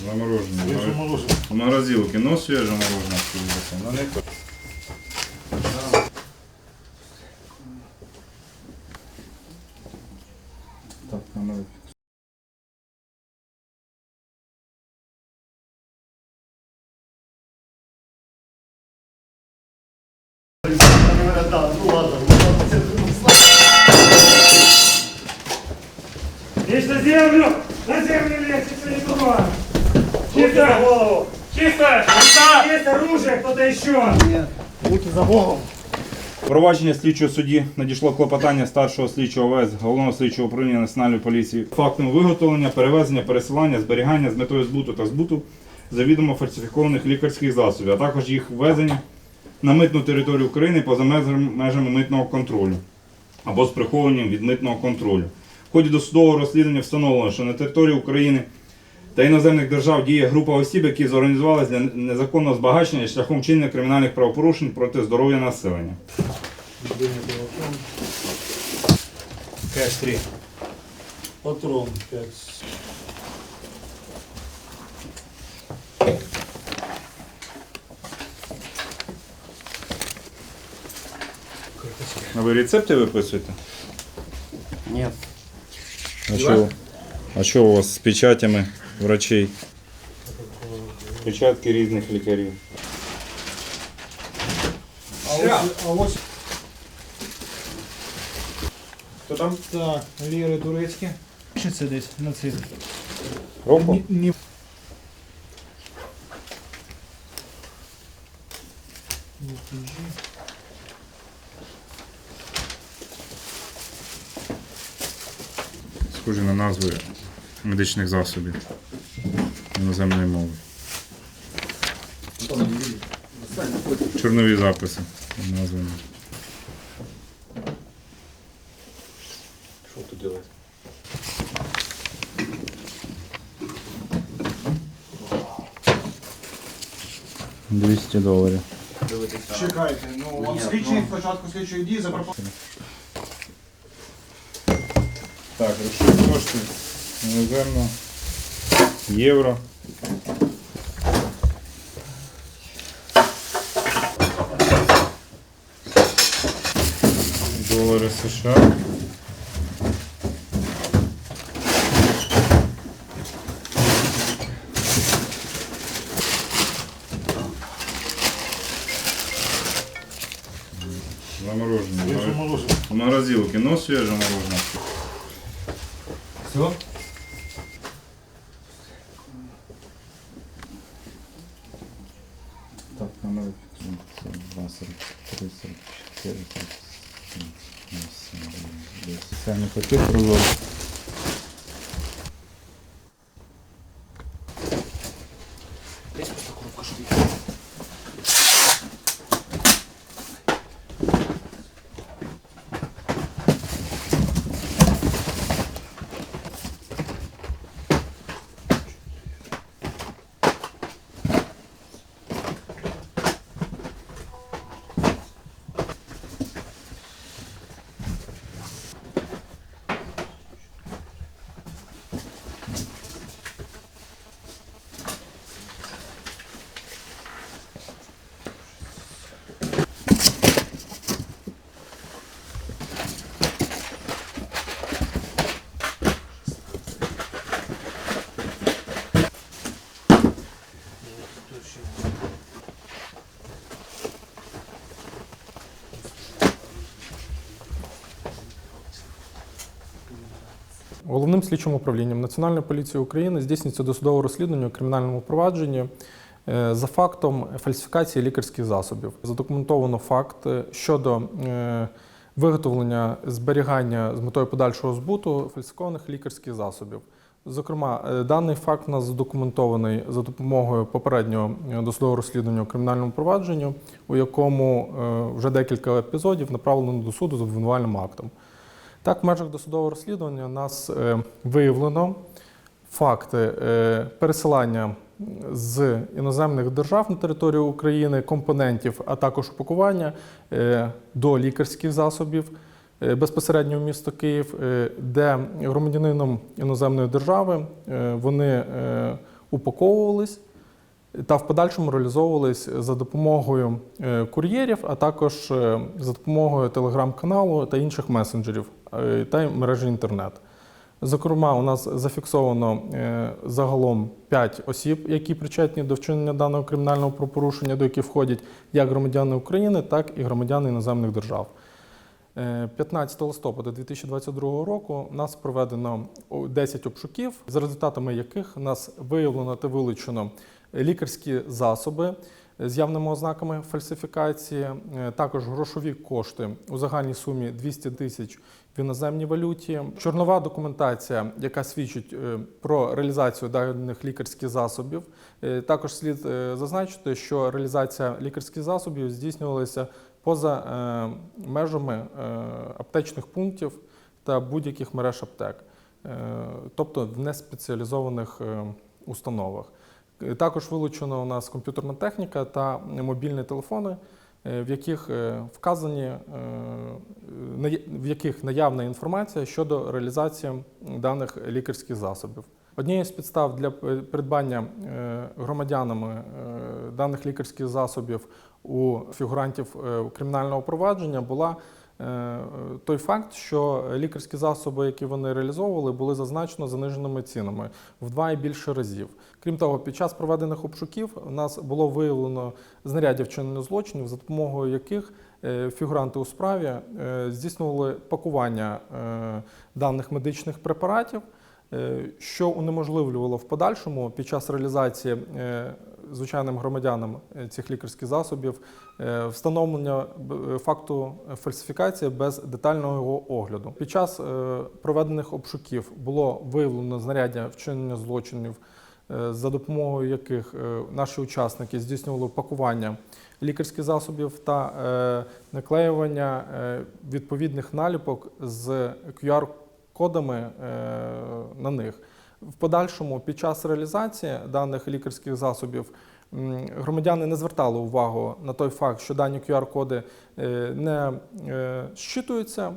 Заморожене. Заморожене. В морозилке, но свежее мороженое с кубиком. На них. Так, номер. Да, ну ладно, Лечь на землю! На землю лечь! Чисто! Чисто! Чисто! Есть оружие, кто-то еще! Руки за голову. Провадження слідчого судді надійшло клопотання старшого слідчого ОВС Головного слідчого управління Національної поліції фактом виготовлення, перевезення, пересилання, зберігання з метою збуту та збуту завідомо фальсифікованих лікарських засобів, а також їх ввезення на митну територію України поза межами межами митного контролю або з прихованням від митного контролю. В ході досудового розслідування встановлено, що на території України та іноземних держав діє група осіб, які зорганізувалися для незаконного збагачення шляхом чинення кримінальних правопорушень проти здоров'я населення. КС-3. Патрон 5. А ви рецепти виписуєте? Нет. А що, а що у вас з печатями врачей? Печатки різних лікарів. А ось, а ось Хто там? так, ліри турецькі. Що це десь на цих? Року? Ні, ні. Схожі на назви медичних засобів іноземної мови. Чорнові записи. Названі. Что тут делать? — 200 доларів. Чекайте, ну вам слідчий спочатку слідчої дії запропонував. Так, грошові кошти. Іноземно. Євро. Долари США. Заморожене. Свіже морожене. В морозилке, но свежее мороженое. Все? Так, номер 42, 43, 44, 47, 10. Це не хотів прозоро. Слідчим управлінням Національної поліції України здійснюється досудове розслідування у кримінальному провадженні е, за фактом фальсифікації лікарських засобів. Задокументовано факт е, щодо е, виготовлення зберігання з метою подальшого збуту фальсифікованих лікарських засобів. Зокрема, даний факт у нас задокументований за допомогою попереднього досудового розслідування у кримінальному провадженні, у якому вже декілька епізодів направлено до суду з обвинувальним актом. Так, в межах досудового розслідування нас е, виявлено факти е, пересилання з іноземних держав на територію України компонентів, а також упакування е, до лікарських засобів безпосередньо в місто Київ, де громадянином іноземної держави вони упаковувались та в подальшому реалізовувались за допомогою е, кур'єрів, а також е, за допомогою телеграм-каналу та інших месенджерів е, та мережі інтернет. Зокрема, у нас зафіксовано загалом 5 осіб, які причетні до вчинення даного кримінального правопорушення, до яких входять як громадяни України, так і громадяни іноземних держав. Е, 15 листопада 2022 року нас проведено о, 10 обшуків, за результатами яких нас виявлено та вилучено лікарські засоби з явними ознаками фальсифікації, е, також грошові кошти у загальній сумі 200 тисяч в іноземній валюті, чорнова документація, яка свідчить е, про реалізацію даних лікарських засобів. Е, Також слід зазначити, що реалізація лікарських засобів здійснювалася поза межами аптечних пунктів та будь-яких мереж аптек, тобто в неспеціалізованих установах. Е, Також вилучена у нас комп'ютерна техніка та мобільні телефони, е, в яких е, вказані, в яких наявна інформація щодо реалізації даних лікарських засобів. Однією з підстав для придбання громадянами даних лікарських засобів у фігурантів кримінального провадження була той факт, що лікарські засоби, які вони реалізовували, були зазначено заниженими цінами в два і більше разів. Крім того, під час проведених обшуків у нас було виявлено знаряддя вчинення злочинів, за допомогою яких е, фігуранти у справі е, здійснювали пакування е, даних медичних препаратів. Е, що унеможливлювало в подальшому під час реалізації е, звичайним громадянам е, цих лікарських засобів встановлення факту фальсифікації без детального його огляду. Під час проведених обшуків було виявлено знаряддя вчинення злочинів, за допомогою яких наші учасники здійснювали пакування лікарських засобів та наклеювання відповідних наліпок з QR кодами е, на них. В подальшому, під час реалізації даних лікарських засобів, громадяни не звертали увагу на той факт, що дані QR-коди е, не е, щитуються,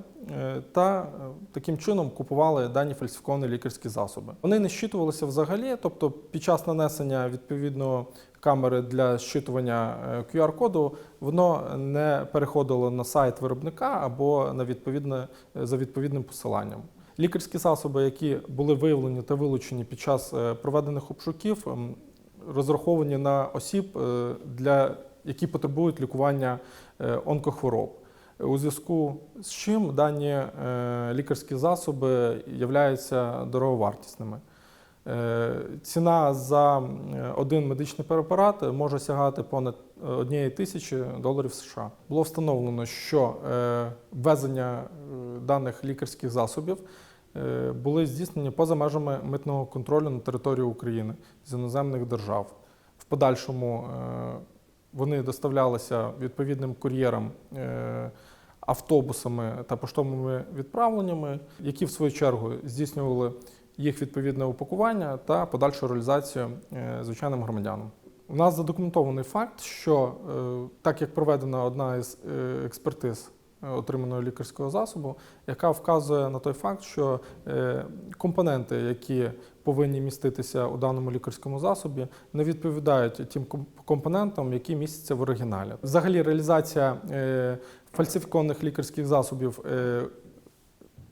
та таким чином купували дані фальсифіковані лікарські засоби. Вони не щитувалися взагалі, тобто під час нанесення відповідного камери для щитування QR-коду воно не переходило на сайт виробника або на відповідне за відповідним посиланням. Лікарські засоби, які були виявлені та вилучені під час е, проведених обшуків, ем, розраховані на осіб, е, для які потребують лікування е, онкохвороб. У зв'язку з чим дані лікарські засоби являються дороговартісними. Ціна за один медичний препарат може сягати понад однієї тисячі доларів США. Було встановлено, що ввезення даних лікарських засобів були здійснені поза межами митного контролю на території України з іноземних держав. В подальшому е, вони доставлялися відповідним кур'єрам. е, Автобусами та поштовими відправленнями, які в свою чергу здійснювали їх відповідне упакування та подальшу реалізацію е, звичайним громадянам. У нас задокументований факт, що е, так як проведена одна із е, експертиз е, отриманого лікарського засобу, яка вказує на той факт, що е, компоненти, які повинні міститися у даному лікарському засобі, не відповідають тим компонентам, які містяться в оригіналі. Взагалі, реалізація е, фальсифікованих лікарських засобів е,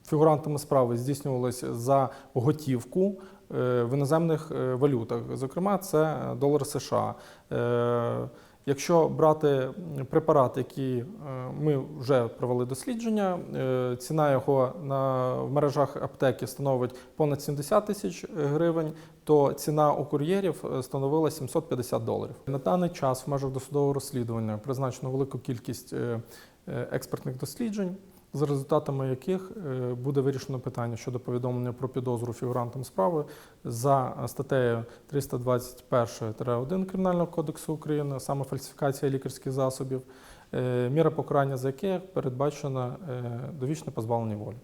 фігурантами справи здійснювалося за готівку е, в іноземних е, валютах. Зокрема, це долар США. Якщо брати препарат, який е, ми вже провели дослідження, е, ціна його на, в мережах аптеки становить понад 70 тисяч гривень, то ціна у кур'єрів е, становила 750 доларів. На даний час в межах досудового розслідування призначено велику кількість експертних досліджень за результатами яких е, буде вирішено питання щодо повідомлення про підозру фігурантам справи за статтею 321-1 Кримінального кодексу України, саме фальсифікація лікарських засобів, е, міра покарання за яке передбачена е, довічне позбавлення волі.